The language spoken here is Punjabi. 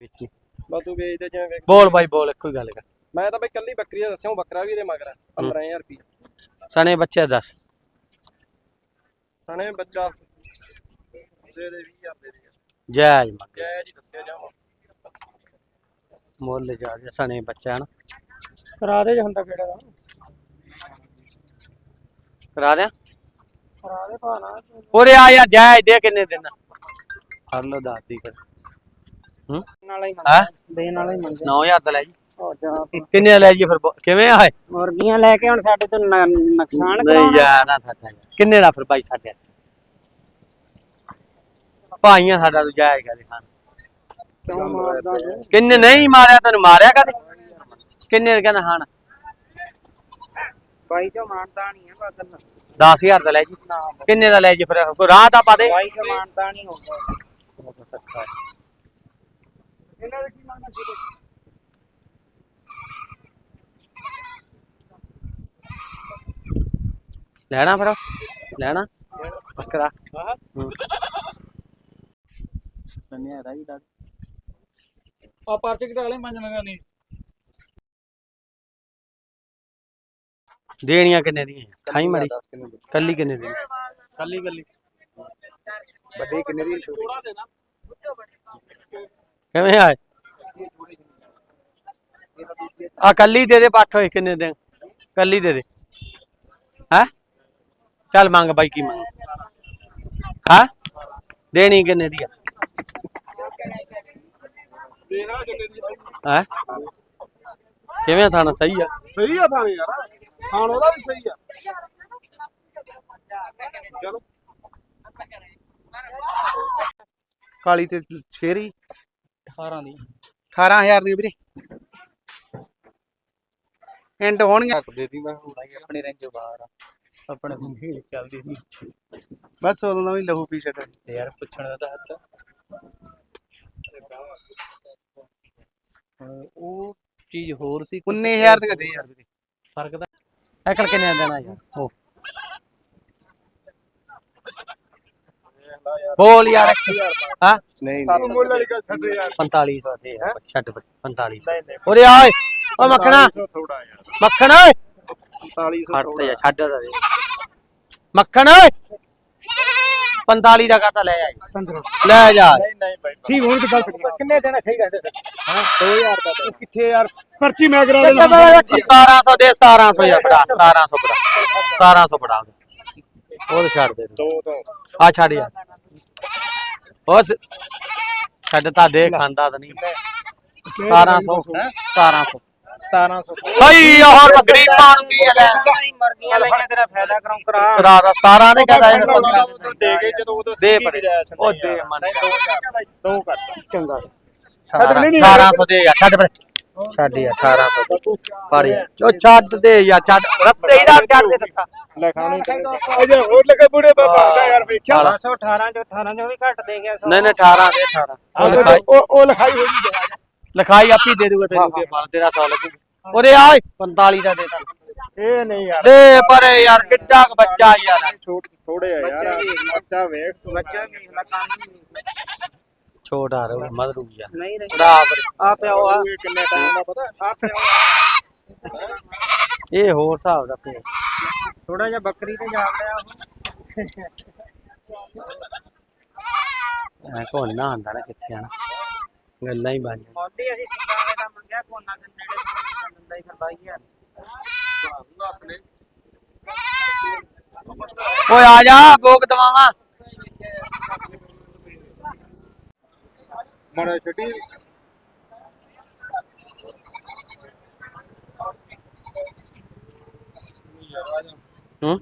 ਵੇਚੀ ਤੂੰ ਜਿਵੇਂ ਵੇਚ ਬੋਲ ਬਾਈ ਬੋਲ ਇੱਕੋ ਹੀ ਗੱਲ ਕਰ। ਮੈਂ ਤਾਂ ਬਈ ਕੱਲੀ ਬੱਕਰੀ ਦਾ ਦੱਸਿਆ ਉਹ ਬੱਕਰਾ ਵੀ ਇਹਦੇ ਮਗਰ ਆ 15000 ਰੁਪਏ ਸਣੇ ਬੱਚੇ ਦੱਸ। ਸਣੇ ਬੱਚਾ। ਦੇ ਦੇ 20000 ਦੇ ਦੇ ਜਾਇਜ਼ ਮੰਗ ਜੈ ਜੀ ਦੱਸਿਆ ਜਾਵਾਂ ਮੁੱਲ ਜਾ ਜਾ ਸਣੇ ਬੱਚਾ ਨਾ। ਕਰਾ ਦੇ ਜੇ ਹੁੰਦਾ ਕਿਹੜਾ ਦਾ ਕਰਾ ਦਿਆਂ? ਕਰਾ ਦੇ ਭਾਣਾ। ਉਰੇ ਆ ਯਾਰ ਜਾਇਜ਼ ਦੇ ਕਿੰਨੇ ਦਿਨ ਫੜ ਲੋ ਦੱਸ ਦੀ ਕਰ ਹੂੰ? ਨਾਲ ਹੀ ਹੈ? ਦੇਣ ਵਾਲਾ ਹੀ ਮੰਗਿਆ 9000 ਦਾ ਲੈ ਜੀ। ਹੋ ਜਾ ਕਿੰਨੇ ਦਾ ਲੈ ਜੀ ਫਿਰ ਬੋ- ਕਿਵੇਂ ਆਏ ਮੁਰਗੀਆਂ ਲੈ ਕੇ ਹੁਣ ਸਾਡੇ ਤੋਂ ਨ- ਨੁਕਸਾਨ ਨਹੀਂ ਯਾਰ ਨਾ ਸਾਡਾ ਯਾਰ। ਕਿੰਨੇ ਦਾ ਫਿਰ ਬਾਈ ਸਾਡੇ ਭਾਈਆਂ ਸਾਡਾ ਤੂੰ ਜਾਇਜ਼ ਕਰੇ ਖਾਨ ਕਿਉਂ ਮਾਰਦਾ ਤੂੰ? ਕਿੰਨੇ ਨਹੀਂ ਮਾਰਿਆ ਤੈਨੂੰ ਮਾਰਿਆ ਕਦੇ? ਕਿੰਨੇ ਦਾ ਕਹਿੰਦਾ ਹਾਂ ਬਾਈ ਚੋਂ ਮਾਨਦਾ ਨਹੀਂ ਹੈ ਬਦਲ। 10000 ਦਾ ਲੈ ਜੀ। ਨਾ। ਕਿੰਨੇ ਦਾ ਲੈ ਜੀ ਫਿਰ? ਕੋਈ ਰਾਹ ਤਾਂ ਪਾ ਦੇ। ਬਾਈ ਮਾਨਦਾ ਨਹੀਂ ਹੋਊਗਾ। ਇਹਨਾਂ ਦੇ ਕੀ ਮੰਗਣਾ ਸੀ ਲੈਣਾ ਫਿਰ ਲੈਣਾ? ਬੱਕਰਾ ਹਾਂ। ਕੰਨਿਆ ਰਾਈ ਦਾ ਆ ਪਰਚੇ ਕਿਟਾ ਲੈ ਮੰਨ ਲਗਾ ਨਹੀਂ। ਦੇਣੀਆਂ ਕਿੰਨੇ ਦੀਆਂ? ਖਾਈ ਮੜੀ। ਕੱਲੀ ਕਿੰਨੇ ਦੀ? ਕੱਲੀ ਕੱਲੀ। ਵੱਡੀ ਕਿੰਨੇ ਦੀ? ਥੋੜਾ ਦੇ ਨਾ ਕਿਵੇਂ ਆਏ? ਆ ਕੱਲੀ ਦੇ ਦੇ ਪੱਠ ਹੋਏ ਕਿੰਨੇ ਦੇ ਕੱਲੀ ਦੇ ਦੇ। ਹੈ? ਚੱਲ ਮੰਗ ਬਾਈ ਕੀ ਮੰਗ। ਹਾਂ? ਦੇਣੀ ਕਿੰਨੇ ਦੀ ਆ? ਹੈ? ਕਿਵੇਂ ਥਾਣਾ? ਸਹੀ ਆ? ਸਹੀ ਆ ਥਾਣੇ ਯਾਰ। ਖਾਣ ਉਹਦਾ ਵੀ ਸਹੀ ਆ। ਚਲੋ। ਕਾਲੀ ਤੇ ਸ਼ੇਰੀ 18 ਦੀ। 18000 ਦੀ ਵੀਰੇ। ਐਂਡ ਹੋਣਗੇ। ਦੇ ਦੀ ਮੈਂ ਹੁਣ। ਆਈ ਆਪਣੇ ਰੇਂਜ ਬਾਹਰ ਆ। ਆਪਣੇ ਹੁੰਦੀ ਚੱਲਦੀ ਸੀ। ਬਸ ਉਦੋਂ ਦਾ ਵੀ ਲਹੂ ਪੀ ਛੱਡ। ਤੇ ਯਾਰ ਪੁੱਛਣ ਦਾ ਤਾਂ ਹੱਥ ਉਹ ਚੀਜ਼ ਹੋਰ ਸੀ। ਕੁਛ 19000 ਦੇ ਦੇ ਯਾਰ। ਵੀਰੇ ਫ਼ਰਕ ਤਾਂ ਐਕਲ ਕਿੰਨੇ ਦੇਣਾ ਯਾਰ। ਉਹ ਬੋਲ ਯਾਰ। ਹਾਂ? ਨਹੀਂ ਨਹੀਂ। ਮੁੱਲ ਵਾਲੀ ਗੱਲ ਛੱਡ ਯਾਰ। 4500 ਦੇ ਯਾਰ, ਛੱਡ 4500 ਉਰੇ ਆ ਓਏ। ਓ ਮੱਖਣਾ। ਥੋੜਾ ਯਾਰ। ਮੱਖਣ ਓਏ। 4500 ਖੜ ਤੇ ਜਾ ਛੱਡ ਦਾ ਦੇ ਮੱਖਣ ਓਏ। 45 ਦਾ ਕਾਤਾ ਲੈ ਆ ਲੈ ਜਾ। ਨਹੀਂ ਨਹੀਂ ਬਾਈ। ਠੀਕ ਹੁਣ ਦੀ ਗੱਲ ਕਿੰਨੇ ਦੇਣਾ ਸਹੀ ਗੱਲ ਹਾਂ? 2000 ਦਾ। ਕਿੱਥੇ ਯਾਰ? ਪਰਚੀ ਮੈਂ ਕਰਾ 1700 ਦੇ 1700 ਯਾਰ ਫੜਾ। 1700 ਫੜਾ। 1700 ਫੜਾ। ਉਹ ਤੇ ਛੱਡ ਦੇ। ਦੋ ਤੋਂ ਆ ਛੱਡ ਯਾਰ। ਉਸ ਛੱਡ ਤਾਂ ਦੇ ਖਾਂਦਾ ਤਾਂ ਨਹੀਂ। 1700 1700 1700 ਸਹੀ ਹੋਰ ਗਰੀਬਾਂ ਨੂੰ ਕੀ ਲੈ ਮਰਗੀਆਂ ਲੈ। ਕੇ ਤੇਰਾ ਫਾਇਦਾ ਕਰਾਉਂ ਕਰਾ। ਕਰਾ ਦਾ। 17 ਨੇ ਕਹਦਾ ਇਹ ਉਦੋਂ ਦੇ ਗਏ ਜਦੋਂ ਉਦੋਂ ਦੇ ਪਰ। ਉਹ ਦੇ। ਮਨ ਦੋ ਕਰ। ਚੰਗਾ। ਛੱਡ ਨਹੀਂ, ਨਹੀਂ, 1800 ਦੇ ਯਾਰ ਛੱਡ ਪਰ। ਛੱਡ ਯਾਰ 1800 ਪੜ ਉਹ ਛੱਡ ਦੇ ਯਾਰ ਛੱਡ। ਰੱਤੇ ਹੀ ਦਾ ਛੱਡ ਦੇ ਦੱਸਾ। ਲੈ ਖਾਣੀ ਅਜੇ ਹੋਰ ਲੱਗੇ ਬੁੜੇ ਬਾਬਾ ਦਾ ਯਾਰ ਵੇਖਿਆ? 518 ਚੋਂ 18 ਚੋਂ ਵੀ ਘੱਟ ਦੇ ਗਿਆ ਨਹੀਂ ਨਹੀਂ 18 ਦੇ 18 ਉਹ ਲਿਖਾਈ ਉਹ ਲਿਖਾਈ ਹੋ ਗਈ ਲਿਖਾਈ ਆਪੀ ਦੇ ਦੂਗਾ ਤੈਨੂੰ। ਕੇ ਬਾਲ ਤੇਰਾ 100 ਲੱਗੂ। ਉਰੇ ਆ ਓਏ, 45 ਦਾ ਦੇ ਤਾ। ਇਹ ਨਹੀਂ ਯਾਰ। ਦੇ ਪਰੇ ਯਾਰ ਕਿੱਡਾ ਕੁ ਬੱਚਾ ਯਾਰ। ਛੋਟ ਥੋੜੇ ਆ ਯਾਰ। ਬੱਚਾ ਵੇਖ। ਬੱਚਾ ਵੀ ਲਗਾਨ ਛੋਟਾ ਰ ਮਦਰੂ ਯਾਰ ਨਹੀਂ ਰਹੀ। ਬਰਾਬਰ ਆ ਪਿਓ ਆ ਇਹ ਕਿੰਨੇ ਟਾਈਮ ਦਾ ਪਤਾ? ਆ ਪਿਓ ਇਹ ਹੋਰ ਹਿਸਾਬ ਦਾ ਪਿਆ। ਥੋੜਾ ਜਿਹਾ ਬੱਕਰੀ ਤੇ ਜਾ ਰਿਹਾ ਐ ਕੋਲ ਨਾ ਆਂਦਾ ਨਾ ਕਿੱਥੇ ਆਣਾ ਗੱਲਾਂ ਹੀ ਬਣ। ਮੋਦੀ ਅਸੀਂ ਸਿੰਗਾਰੇ ਦਾ ਮੰਗਿਆ ਕੋਨਾ ਦੇ ਨੇੜੇ ਦਿੰਦਾ ਹੀ ਕਰਵਾਈ ਯਾਰ ਓਏ ਆ ਜਾ ਭੋਗ ਦਵਾਵਾਂ। ਮੜਾ ਛੱਡੀ ਹੂੰ